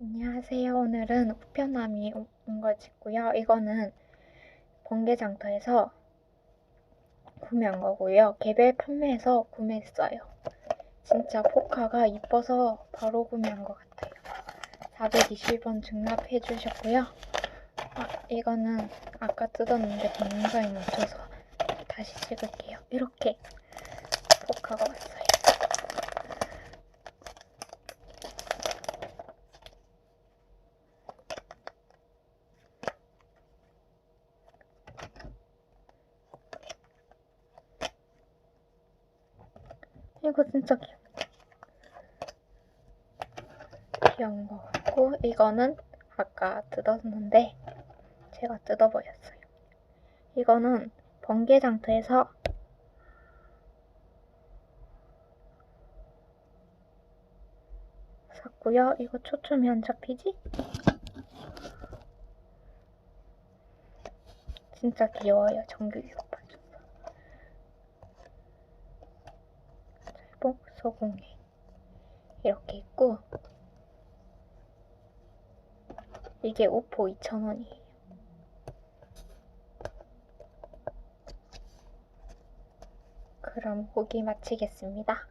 안녕하세요. 오늘은 우편함이 온 걸 찍고요. 이거는 번개장터에서 구매한 거고요. 개별 판매해서 구매했어요. 진짜 포카가 이뻐서 바로 구매한 것 같아요. 420원 증납해 주셨고요. 아, 이거는 아까 뜯었는데 동영상에 맞춰서 다시 찍을게요. 이렇게 포카가 왔어요. 이거 진짜 귀여워. 귀여운 것 같고 이거는 아까 뜯었는데 제가 뜯어버렸어요. 이거는 번개장터에서 샀고요. 이거 초점이 안 잡히지? 진짜 귀여워요. 정규 오 빠 줬어. 철복 소공예 이렇게 있고 이게 오포 2,000원이에요. 그럼 보기 마치겠습니다.